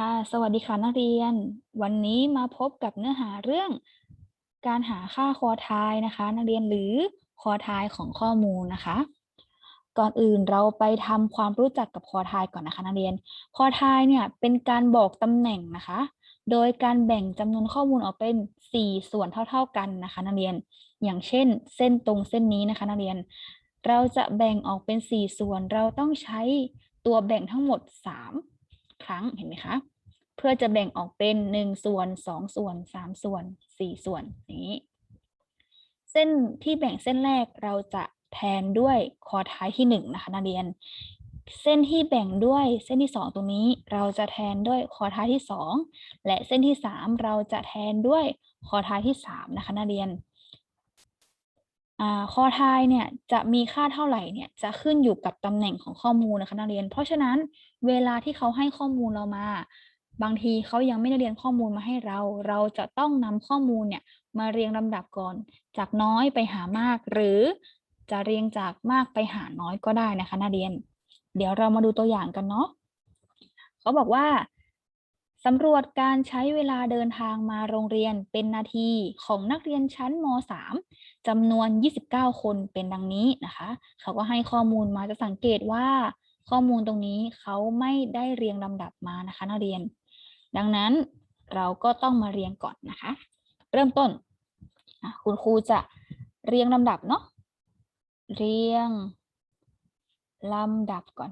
ค่ะ สวัสดีค่ะนักเรียน วันนี้มาพบกับเนื้อหาเรื่อง การหาค่าคอทายนะคะ นักเรียนหรือคอทายของข้อมูลนะคะ ก่อนอื่นเราไปทำความรู้จักกับคอทายก่อนนะคะ นักเรียน คอทายเนี่ยเป็นการบอกตำแหน่งนะคะ โดยการแบ่งจำนวนข้อมูลออกเป็น 4 ส่วนเท่า ๆกันนะคะ นักเรียน อย่างเช่น เส้นตรงเส้นนี้นะคะ นักเรียน เราจะแบ่งออกเป็น 4 ส่วน เราต้องใช้ตัวแบ่งทั้งหมด 3 ครั้งเห็นไหมคะเพื่อจะแบ่งออกเป็น 1 ส่วน 2 ส่วน 3 ส่วน 4 ส่วนนี้ เส้นที่แบ่งเส้นแรกเราจะแทนด้วยคอท้ายที่ 1 นะคะนักเรียน เส้นที่แบ่งด้วยเส้นที่ 2 ตรงนี้เราจะแทนด้วยคอท้ายที่ 2 และเส้นที่ 3 เราจะแทนด้วยคอท้ายที่ 3 นะคะนักเรียน อ่าคอทายเนี่ยจะมีค่าเท่าไหร่เนี่ยจะขึ้นอยู่กับตำแหน่งของข้อมูลนะคะนักเรียน เพราะฉะนั้นเวลาที่เขาให้ข้อมูลเรามา บางทีเขายังไม่ได้เรียนข้อมูลมาให้เรา เราจะต้องนำข้อมูลเนี่ยมาเรียงลำดับก่อน จากน้อยไปหามาก หรือจะเรียงจากมากไปหาน้อยก็ได้นะคะนักเรียน เดี๋ยวเรามาดูตัวอย่างกันเนาะเขาบอกว่าสำรวจการใช้เวลาเดินทางมาโรงเรียนเป็นนาทีของนักเรียนชั้นม .3 จำนวน 29 คนเป็นดังนี้นะคะ เขาก็ให้ข้อมูลมาจะสังเกตว่าข้อมูลตรงนี้เขาไม่ได้เรียงลำดับมานะคะนักเรียน ดังนั้นเราก็ต้องมาเรียงก่อนนะคะ เริ่มต้น คุณครูจะเรียงลำดับเนาะ เรียงลำดับก่อน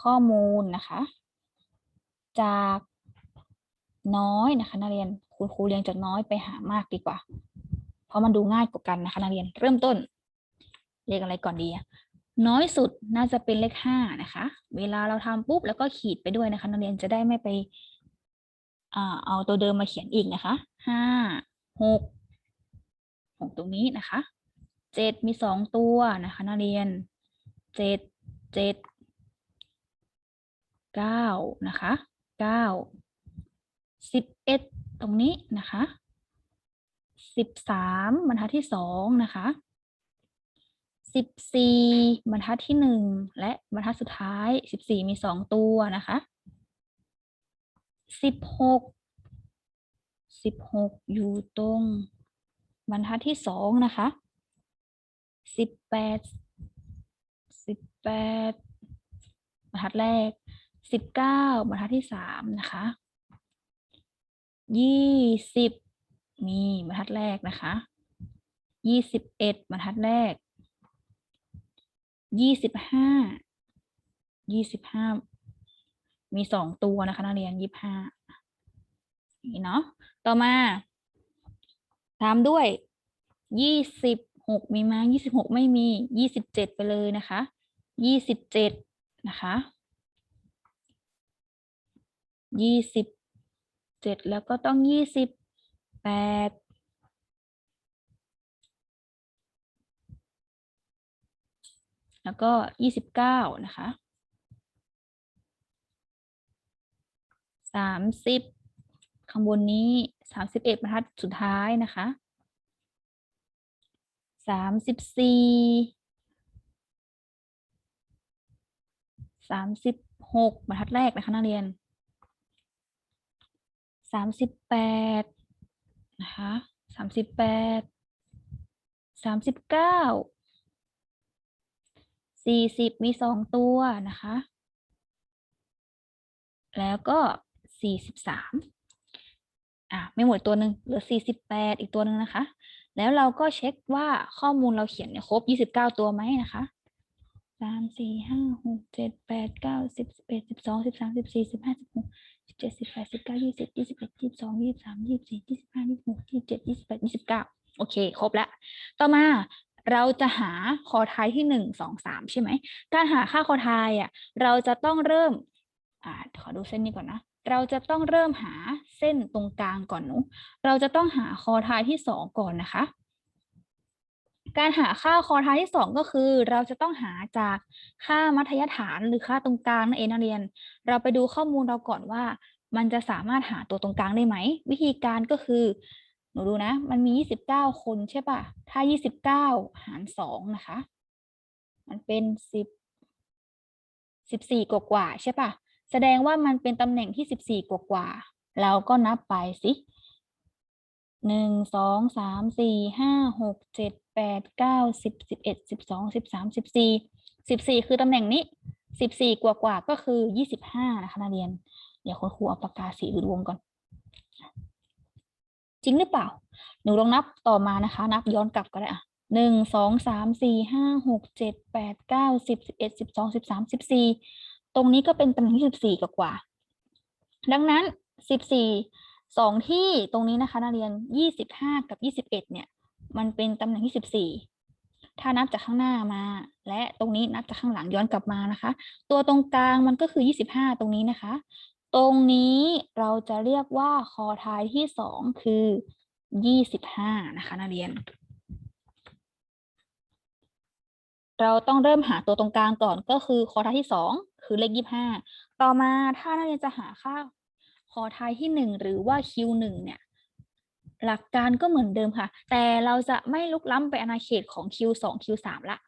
ข้อมูลนะคะ จากน้อยนะคะนักเรียน คุณครูเรียงจากน้อยไปหามากดีกว่า เพราะมันดูง่ายกว่ากันนะคะนักเรียนเริ่มต้นเรียกอะไรก่อนดี น้อยสุดน่าจะเป็นเลขห้านะคะ เวลาเราทำปุ๊บแล้วก็ขีดไปด้วยนะคะนักเรียนจะได้ไม่ไปอเอาตัวเดิมมาเขียนอีกนะคะห้าหกหกตรงนี้นะคะเจ็ดมีสองตัวนะคะนักเรียนเจ็ดเจ็ดเก้านะคะเก้าสิบเอ็ดตรงนี้นะคะ สิบสามบรรทัดที่สองนะคะสิบสี่บรรทัดที่หนึ่งและบรรทัดสุดท้ายสิบสี่มีสองตัวนะคะสิบหกสิบหกอยู่ตรงบรรทัดที่สองนะคะสิบแปดสิบแปดบรรทัดแรกสิบเก้าบรรทัดที่สามนะคะยี่สิบ มีบรรทัดแรกนะคะยี่สิบเอ็ดบรรทัดแรกยี่สิบห้ายี่สิบห้ามีสองตัวนะคะนักเรียนยี่ห้านี่เนาะต่อมาตามด้วยยี่สิบหกมีไหมยี่สิบหกไม่มียี่สิบเจ็ดไปเลยนะคะยี่สิบเจ็ดนะคะยี่สิบเจ็ดแล้วก็ต้องยี่สิบ แปดแล้วก็ยี่สิบเก้านะคะสามสิบข้างบนนี้สามสิบเอ็ดบรรทัดสุดท้ายนะคะสามสิบสี่สามสิบหกบรรทัดแรกนะคะนักเรียนสามสิบแปด นะคะสามสิบแปดสามสิบเก้าสี่สิบมีสองตัวนะคะ แล้วก็สี่สิบสามอะไม่หมดตัวหนึ่งเหลือสี่สิบแปดอีกตัวหนึ่งนะคะ แล้วเราก็เช็คว่าข้อมูลเราเขียนเนี่ยครบยี่สิบเก้าตัวไหมนะคะ สามสี่ห้าหกเจ็ดแปดเก้าสิบสิบเอ็ดสิบสองสิบสามสิบสี่สิบห้าสิบหกสิบเจ็ดสิบแปดสิบเก้ายี่สิบยี่สิบเอ็ดยี่สิบสองยี่สิบสามยี่สิบสี่ยี่สิบห้ายี่สิบหกยี่สิบเจ็ดยี่สิบแปดยี่สิบเก้าโอเค ครบแล้ว ต่อมาเราจะหาคอทายที่หนึ่งสองสามใช่ไหม การหาค่าคอทายอะเราจะต้องเริ่มอ่าขอดูเส้นนี้ก่อนนะเราจะต้องเริ่มหาเส้นตรงกลางก่อนเนอะเราจะต้องหาคอทายที่สองก่อนนะคะ การหาค่าคอท้ายที่ 2 ก็คือ เราจะต้องหาจากค่ามัธยฐานหรือค่าตรงกลางนั่นเองนักเรียน เราไปดูข้อมูลเราก่อนว่า มันจะสามารถหาตัวตรงกลางได้ไหม วิธีการก็คือ หนูดูนะ มันมี 29 คนใช่ปะถ้า 29 หาร 2 นะคะ มันเป็น 10 14 กว่ากว่าใช่ปะแสดงว่ามันเป็นตำแหน่งที่ 14 กว่ากว่า เราก็นับไปสิ 1 2 3 4 5 6 7 แปดเก้าสิบสิบเอ็ดสิบสองสิบสามสิบสี่สิบสี่คือตำแหน่งนี้สิบสี่กว่ากว่าก็คือยี่สิบห้านะคะนักเรียน เดี๋ยวคุณครูเอาปากกาสีอื่นวงก่อน จริงหรือเปล่า หนูลองนับต่อมานะคะ นับย้อนกลับก็ได้อะหนึ่งสองสามสี่ห้าหกเจ็ดแปดเก้าสิบสิบเอ็ดสิบสองสิบสามสิบสี่ตรงนี้ก็เป็นตำแหน่งที่สิบสี่กว่าๆดังนั้นสิบสี่สองที่ตรงนี้นะคะนักเรียนยี่สิบห้ากับยี่สิบเอ็ดเนี่ย มันเป็นตำแหน่งที่สิบสี่ถ้านับจากข้างหน้ามา และตรงนี้นับจากข้างหลังย้อนกลับมานะคะ ตัวตรงกลางมันก็คือยี่สิบห้าตรงนี้นะคะ ตรงนี้เราจะเรียกว่าคอท้ายที่สองคือยี่สิบห้านะคะนักเรียน เราต้องเริ่มหาตัวตรงกลางก่อนก็คือคอท้ายที่สองคือเลขยี่ห้าต่อมาถ้านักเรียนจะหาค่าคอท้ายที่หนึ่งหรือว่าคิวหนึ่งเนี่ย หลักการก็เหมือนเดิมค่ะ แต่เราจะไม่ลุกล้ำไปอาณาเขตของ Q2 Q3 ละ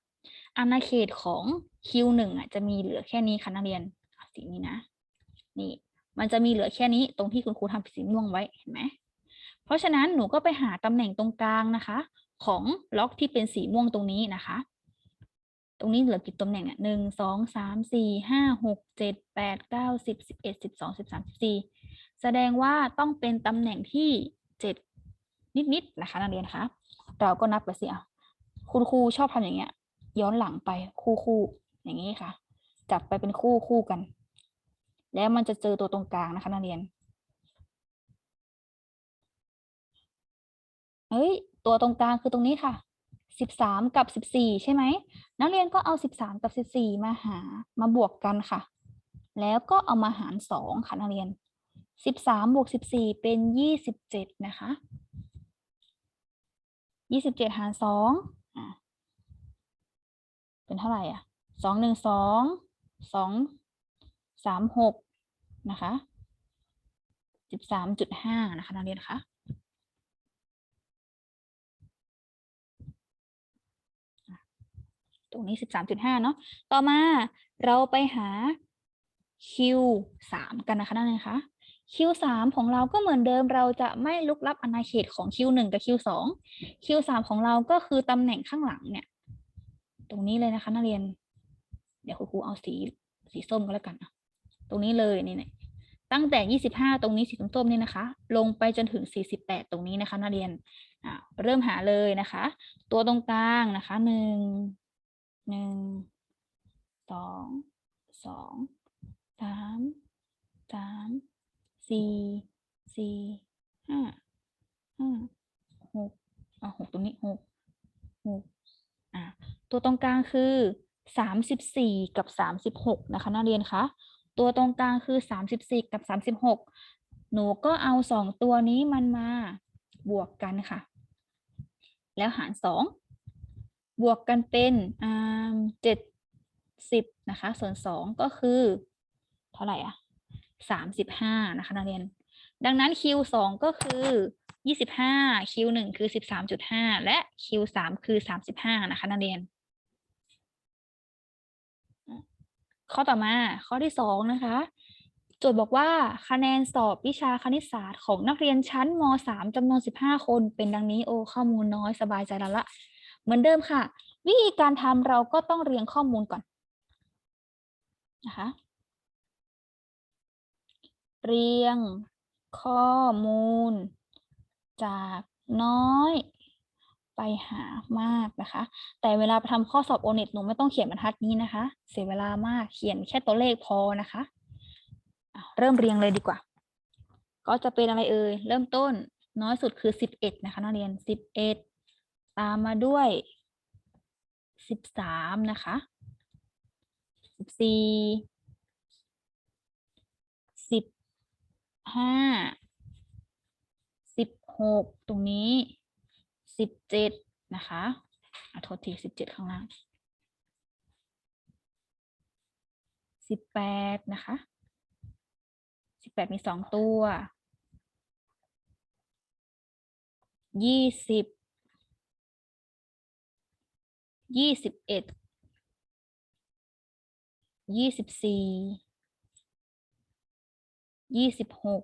อาณาเขตของ Q1 อะจะมีเหลือแค่นี้ค่ะนักเรียนสีนี้นะ นี่ มันจะมีเหลือแค่นี้ตรงที่คุณครูทำสีม่วงไว้เห็นไหมเพราะฉะนั้นหนูก็ไปหาตำแหน่งตรงกลางนะคะ ของล็อกที่เป็นสีม่วงตรงนี้นะคะ ตรงนี้เหลือกี่ตำแหน่งเนี่ยหนึ่งสองสามสี่ห้าหกเจ็ดแปดเก้าสิบสิบเอ็ดสิบสองสิบสามสิบสี่แสดงว่าต้องเป็นตำแหน่งที่เจ็ด นิดๆนะคะนักเรียนคะเราก็นับไปสิอะคุณครูชอบทำอย่างเงี้ย ย้อนหลังไปคู่คู่อย่างนี้ค่ะ จับไปเป็นคู่คู่กัน แล้วมันจะเจอตัวตรงกลางนะคะนักเรียนเฮ้ยตัวตรงกลางคือตรงนี้ค่ะสิบสามกับสิบสี่ใช่ไหมนักเรียนก็เอาสิบสามกับสิบสี่มาหามาบวกกันค่ะ แล้วก็เอามาหารสองค่ะนักเรียนสิบสามบวกสิบสี่เป็นยี่สิบเจ็ดนะคะ ยี่สิบเจ็ดหารสองเป็นเท่าไหร่อะสองหนึ่งสองสองสามหกนะคะสิบสามจุดห้านะคะนักเรียนคะตรงนี้สิบสามจุดห้าเนาะต่อมาเราไปหา Q สามกันนะคะนั่นเองคะ Q สามของเราก็เหมือนเดิมเราจะไม่ลุกลับอาณาเขตของ Q หนึ่งกับ Q สอง Q สามของเราก็คือตำแหน่งข้างหลังเนี่ย ตรงนี้เลยนะคะนักเรียน เดี๋ยวครูเอาสีสีส้มก็แล้วกันอะตรงนี้เลยนี่นี่ตั้งแต่ยี่สิบห้าตรงนี้สีส้มๆนี่นะคะ ลงไปจนถึงสี่สิบแปดตรงนี้นะคะนักเรียนเริ่มหาเลยนะคะ ตัวตรงกลางนะคะหนึ่งหนึ่งสองสองสามสาม สี่สี่ห้าห้าหกอะหกตรงนี้หกหกอะตัวตรงกลางคือสามสิบสี่กับสามสิบหกนะคะนักเรียนคะตัวตรงกลางคือสามสิบสี่กับสามสิบหกหนูก็เอาสองตัวนี้มันมาบวกกันค่ะ แล้วหารสองบวกกันเป็นเจ็ดสิบนะคะ ส่วนสองก็คือ เท่าไหร่อะ สามสิบห้านะคะนักเรียน ดังนั้น Q สองก็คือยี่สิบห้า Q หนึ่งคือสิบสามจุดห้าและ Q สามคือสามสิบห้านะคะนักเรียน ข้อต่อมาข้อที่สองนะคะโจทย์บอกว่าคะแนนสอบวิชาคณิตศาสตร์ของนักเรียนชั้นม .3 จำนวน 15 คนเป็นดังนี้โอ้ข้อมูลน้อยสบายใจแล้วละ เหมือนเดิมค่ะ วิธีการทำเราก็ต้องเรียงข้อมูลก่อนนะคะ เรียง ข้อมูล จากน้อย ไปหามากนะคะ แต่เวลาไปทำข้อสอบโอเน็ตหนูไม่ต้องเขียนบรรทัดนี้นะคะ เสียเวลามากเขียนแค่ตัวเลขพอนะคะเริ่มเรียงเลยดีกว่า ก็จะเป็นอะไรเอ่ยเริ่มต้นน้อยสุดคือสิบเอ็ดนะคะนักเรียนสิบเอ็ดตามมาด้วยสิบสามนะคะสิบสี่บ ห้าสิบหกตรงนี้สิบเจ็ดนะคะอโทษทีสิบเจ็ดข้างล่างสิบแปดนะคะสิบแปดมีสองตัวยี่สิบยี่สิบเอ็ดยี่สิบสี่ ยี่สิบหก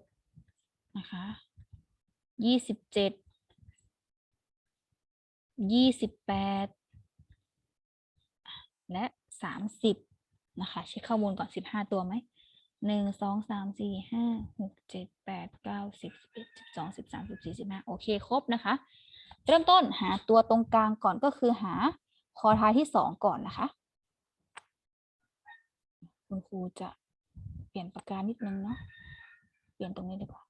นะคะยี่สิบเจ็ดยี่สิบแปดและสามสิบนะคะเช็คข้อมูลก่อนสิบห้าตัวไหมหนึ่งสองสามสี่ห้าหกเจ็ดแปดเก้าสิบสิบเอ็ดสิบสองสิบสามสิบสี่สิบห้าโอเค ครบนะคะ เริ่มต้นหาตัวตรงกลางก่อนก็คือหาคอท้ายที่สองก่อนนะคะ คุณครูจะเปลี่ยนปากกานิดนึงเนาะ เปลี่ยนตรงนี้ดีกว่า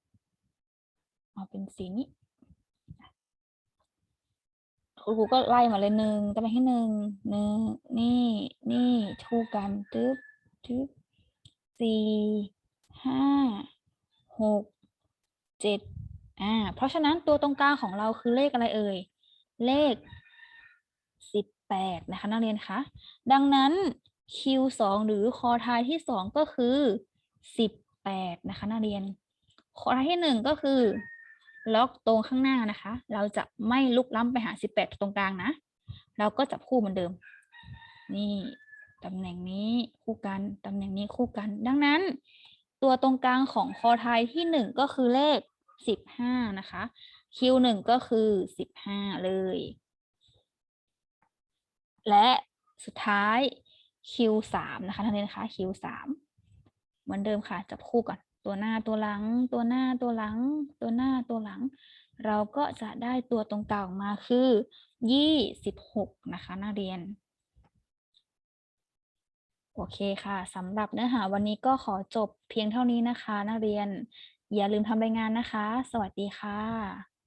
เอาเป็นสีนี้คุณครูก็ไล่มาเลยหนึ่งตำแหน่งหนึ่งหนึ่งนี่นี่คู่กันตึ๊บตึ๊บสี่ห้าหกเจ็ดอ่า เพราะฉะนั้นตัวตรงกลางของเราคือเลขอะไรเอ่ย เลขสิบแปดนะคะนักเรียนคะ ดังนั้น Q สองหรือคอทายที่สองก็คือสิบ แปดนะคะ นักเรียนคอท้ายที่หนึ่งก็คือ ล็อกตรงข้างหน้านะคะ เราจะไม่ลุกล้ำไปหา 18 ตรงกลางนะ เราก็จับคู่เหมือนเดิม นี่ตำแหน่งนี้คู่กันตำแหน่งนี้คู่กัน ดังนั้น ตัวตรงกลางของคอไทยที่ 1 ก็คือเลข 15 นะคะ Q1 ก็คือ 15 เลย และสุดท้าย Q3 นะคะท่านนี้นะคะ Q3 เหมือนเดิมค่ะ จับคู่ก่อน ตัวหน้าตัวหลัง ตัวหน้าตัวหลัง ตัวหน้าตัวหลัง เราก็จะได้ตัวตรงกลางออกมาคือ26นะคะนักเรียน โอเคค่ะสำหรับเนื้อหาวันนี้ก็ขอจบเพียงเท่านี้นะคะ นักเรียน อย่าลืมทำรายงานนะคะ สวัสดีค่ะ